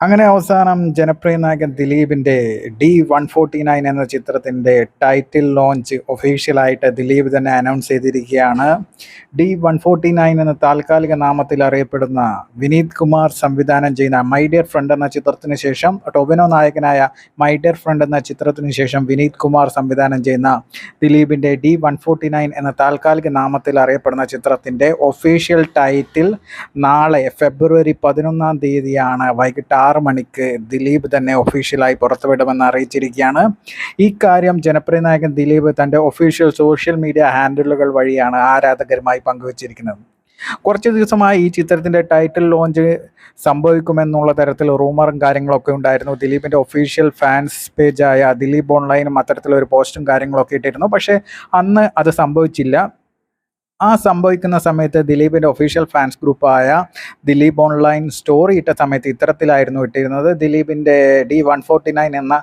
അങ്ങനെ അവസാനം ജനപ്രിയ നായകൻ ദിലീപിന്റെ ഡി വൺ ഫോർട്ടി നയൻ എന്ന ചിത്രത്തിന്റെ ടൈറ്റിൽ ലോഞ്ച് ഒഫീഷ്യലായിട്ട് ദിലീപ് തന്നെ അനൗൺസ് ചെയ്തിരിക്കുകയാണ്. ഡി വൺ ഫോർട്ടി നയൻ എന്ന താൽക്കാലിക നാമത്തിൽ അറിയപ്പെടുന്ന വിനീത് കുമാർ സംവിധാനം ചെയ്യുന്ന മൈ ഡിയർ ഫ്രണ്ട് എന്ന ചിത്രത്തിന് ശേഷം ടൊബിനോ നായകനായ മൈ ഡിയർ ഫ്രണ്ട് എന്ന ചിത്രത്തിന് ശേഷം വിനീത് കുമാർ സംവിധാനം ചെയ്യുന്ന ദിലീപിന്റെ ഡി വൺ ഫോർട്ടി നയൻ എന്ന താൽക്കാലിക നാമത്തിൽ അറിയപ്പെടുന്ന ചിത്രത്തിന്റെ ഒഫീഷ്യൽ ടൈറ്റിൽ നാളെ ഫെബ്രുവരി പതിനൊന്നാം തീയതിയാണ് വൈകിട്ട് ആറ് മണിക്ക് ദിലീപ് തന്നെ ഒഫീഷ്യലായി പുറത്തുവിടുമെന്ന് അറിയിച്ചിരിക്കുകയാണ്. ഇക്കാര്യം കാര്യം ജനപ്രിയ നായകൻ ദിലീപ് തന്റെ ഒഫീഷ്യൽ സോഷ്യൽ മീഡിയ ഹാൻഡിലുകൾ വഴിയാണ് ആരാധകരുമായി പങ്കുവച്ചിരിക്കുന്നത്. കുറച്ച് ദിവസമായി ഈ ചിത്രത്തിന്റെ ടൈറ്റിൽ ലോഞ്ച് സംഭവിക്കുമെന്നുള്ള തരത്തിൽ റൂമറും കാര്യങ്ങളൊക്കെ ഉണ്ടായിരുന്നു. ദിലീപിന്റെ ഒഫീഷ്യൽ ഫാൻസ് പേജായ ദിലീപ് ഓൺലൈനും അത്തരത്തിലൊരു പോസ്റ്റും കാര്യങ്ങളൊക്കെ ഇട്ടിരുന്നു. പക്ഷേ അന്ന് അത് സംഭവിച്ചില്ല. ആ സംഭവിക്കുന്ന സമയത്ത് ദിലീപിന്റെ ഒഫീഷ്യൽ ഫാൻസ് ഗ്രൂപ്പായ ദിലീപ് ഓൺലൈൻ സ്റ്റോറി ഇട്ട സമയത്ത് ഇത്തരത്തിലായിരുന്നു ഇട്ടിരുന്നത്. ദിലീപിന്റെ ഡി വൺ ഫോർട്ടി നയൻ എന്ന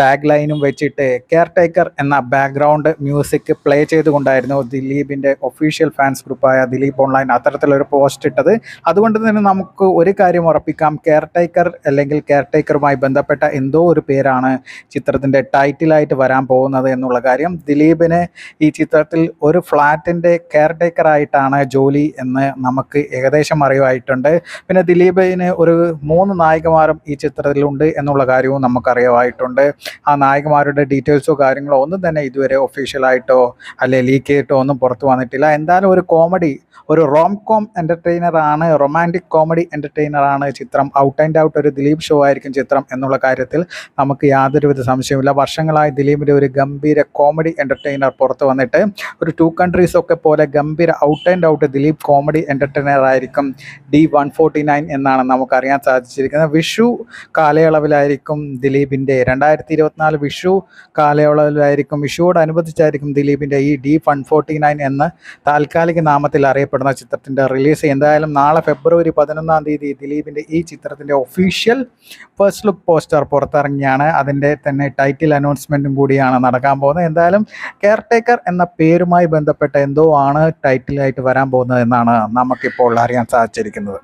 ടാഗ് ലൈനും വെച്ചിട്ട് കെയർ ടേക്കർ എന്ന ബാക്ക്ഗ്രൗണ്ട് മ്യൂസിക് പ്ലേ ചെയ്തുകൊണ്ടായിരുന്നു ദിലീപിന്റെ ഒഫീഷ്യൽ ഫാൻസ് ഗ്രൂപ്പായ ദിലീപ് ഓൺലൈൻ അത്തരത്തിലൊരു പോസ്റ്റ് ഇട്ടത്. അതുകൊണ്ട് തന്നെ നമുക്ക് ഒരു കാര്യം ഉറപ്പിക്കാം. കെയർ ടേക്കർ അല്ലെങ്കിൽ കെയർ ടേക്കറുമായി ബന്ധപ്പെട്ട എന്തോ ഒരു പേരാണ് ചിത്രത്തിന്റെ ടൈറ്റിലായിട്ട് വരാൻ പോകുന്നത് എന്നുള്ള കാര്യം. ദിലീപിന് ഈ ചിത്രത്തിൽ ഒരു ഫ്ലാറ്റിന്റെ കെയർ ടേക്കർ ആയിട്ടാണ് ജോലി എന്ന് നമുക്ക് ഏകദേശം അറിവായിട്ടുണ്ട്. പിന്നെ ദിലീപിന് ഒരു മൂന്ന് നായികമാരും ഈ ചിത്രത്തിലുണ്ട് എന്നുള്ള കാര്യവും നമുക്കറിയാമായിട്ടുണ്ട്. ആ നായികമാരുടെ ഡീറ്റെയിൽസോ കാര്യങ്ങളോ ഒന്നും തന്നെ ഇതുവരെ ഒഫീഷ്യലായിട്ടോ അല്ലെ ലീക്ക് ചെയ്തിട്ടോ ഒന്നും പുറത്തു വന്നിട്ടില്ല. എന്തായാലും ഒരു കോമഡി ഒരു റോം കോം എന്റർടൈനറാണ് റൊമാന്റിക് കോമഡി എന്റർടൈനറാണ് ചിത്രം. ഔട്ട് ആൻഡ് ഔട്ട് ഒരു ദിലീപ് ഷോ ആയിരിക്കും ചിത്രം എന്നുള്ള കാര്യത്തിൽ നമുക്ക് യാതൊരുവിധ സംശയമില്ല വർഷങ്ങളായി ദിലീപിന്റെ ഒരു ഗംഭീര കോമഡി എന്റർടൈനർ പുറത്ത് വന്നിട്ട് ഒരു ടു കൺട്രീസ് ഒക്കെ പോലെ ഗംഭീര out and out Dileep comedy entertainer ആയിരിക്കും. ഡി വൺ ഫോർട്ടി നയൻ എന്നാണ് നമുക്കറിയാൻ സാധിച്ചിരിക്കുന്നത്. വിഷു കാലയളവിലായിരിക്കും ദിലീപിന്റെ. രണ്ടായിരത്തി ഇരുപത്തിനാല് വിഷു കാലയളവിലായിരിക്കും. വിഷുവോടനുബന്ധിച്ചായിരിക്കും ദിലീപിന്റെ ഈ ഡി വൺ ഫോർട്ടി നയൻ എന്ന താൽക്കാലിക നാമത്തിൽ അറിയപ്പെടുന്ന ചിത്രത്തിന്റെ റിലീസ് എന്തായാലും നാളെ ഫെബ്രുവരി പതിനൊന്നാം തീയതി ദിലീപിന്റെ ഈ ചിത്രത്തിന്റെ ഒഫീഷ്യൽ ഫസ്റ്റ് ലുക്ക് പോസ്റ്റർ പുറത്തിറങ്ങിയാണ്. അതിന്റെ തന്നെ ടൈറ്റിൽ അനൗൺസ്മെന്റും കൂടിയാണ് നടക്കാൻ പോകുന്നത്. എന്തായാലും കെയർ ടേക്കർ എന്ന പേരുമായി ബന്ധപ്പെട്ട എന്തോ ആണ് ടൈറ്റിലായിട്ട് വരാൻ പോകുന്നത് എന്നാണ് നമുക്കിപ്പോൾ അറിയാൻ സാധിച്ചിരിക്കുന്നത്.